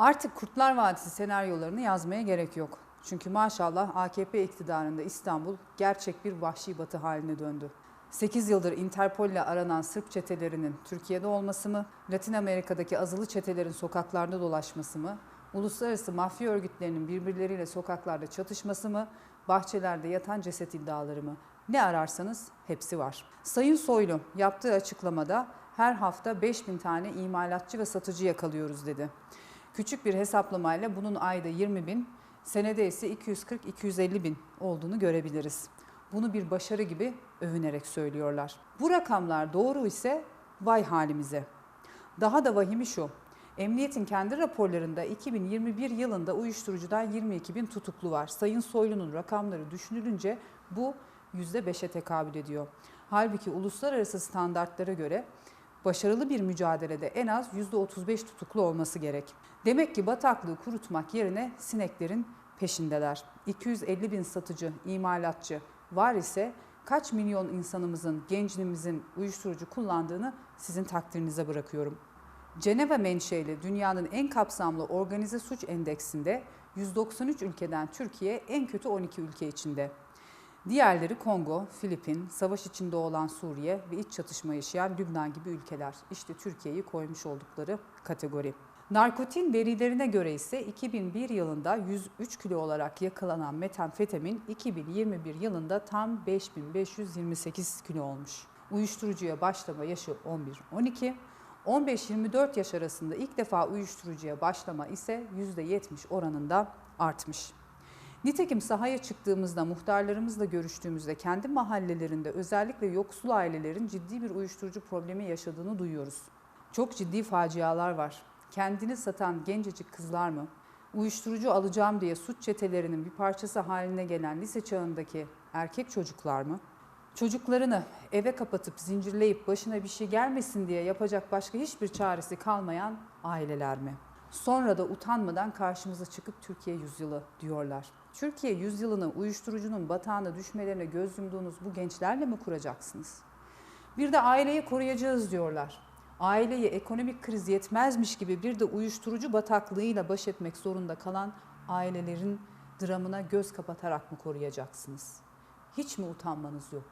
Artık Kurtlar Vadisi senaryolarını yazmaya gerek yok. Çünkü maşallah AKP iktidarında İstanbul gerçek bir vahşi batı haline döndü. 8 yıldır Interpol aranan Sırp çetelerinin Türkiye'de olması mı, Latin Amerika'daki azılı çetelerin sokaklarda dolaşması mı, uluslararası mafya örgütlerinin birbirleriyle sokaklarda çatışması mı, bahçelerde yatan ceset iddiaları mı? Ne ararsanız hepsi var. Sayın Soylu yaptığı açıklamada her hafta 5000 tane imalatçı ve satıcı yakalıyoruz dedi. Küçük bir hesaplamayla bunun ayda 20 bin, senede ise 240-250 bin olduğunu görebiliriz. Bunu bir başarı gibi övünerek söylüyorlar. Bu rakamlar doğru ise vay halimize. Daha da vahimi şu. Emniyetin kendi raporlarında 2021 yılında uyuşturucudan 22 bin tutuklu var. Sayın Soylu'nun rakamları düşünülünce bu %5'e tekabül ediyor. Halbuki uluslararası standartlara göre başarılı bir mücadelede en az %35 tutuklu olması gerek. Demek ki bataklığı kurutmak yerine sineklerin peşindeler. 250 bin satıcı, imalatçı var ise kaç milyon insanımızın, gencimizin uyuşturucu kullandığını sizin takdirinize bırakıyorum. Ceneva menşeli dünyanın en kapsamlı organize suç endeksinde 193 ülkeden Türkiye en kötü 12 ülke içinde. Diğerleri Kongo, Filipin, savaş içinde olan Suriye ve iç çatışma yaşayan Lübnan gibi ülkeler. İşte Türkiye'yi koymuş oldukları kategori. Narkotin verilerine göre ise 2001 yılında 103 kilo olarak yakalanan metamfetamin 2021 yılında tam 5528 kilo olmuş. Uyuşturucuya başlama yaşı 11-12, 15-24 yaş arasında ilk defa uyuşturucuya başlama ise %70 oranında artmış. Nitekim sahaya çıktığımızda, muhtarlarımızla görüştüğümüzde kendi mahallelerinde özellikle yoksul ailelerin ciddi bir uyuşturucu problemi yaşadığını duyuyoruz. Çok ciddi facialar var. Kendini satan gencecik kızlar mı? Uyuşturucu alacağım diye suç çetelerinin bir parçası haline gelen lise çağındaki erkek çocuklar mı? Çocuklarını eve kapatıp zincirleyip başına bir şey gelmesin diye yapacak başka hiçbir çaresi kalmayan aileler mi? Sonra da utanmadan karşımıza çıkıp Türkiye yüzyılı diyorlar. Türkiye yüzyılını uyuşturucunun batağına düşmelerine göz yumduğunuz bu gençlerle mi kuracaksınız? Bir de aileyi koruyacağız diyorlar. Aileyi ekonomik kriz yetmezmiş gibi bir de uyuşturucu bataklığıyla baş etmek zorunda kalan ailelerin dramına göz kapatarak mı koruyacaksınız? Hiç mi utanmanız yok?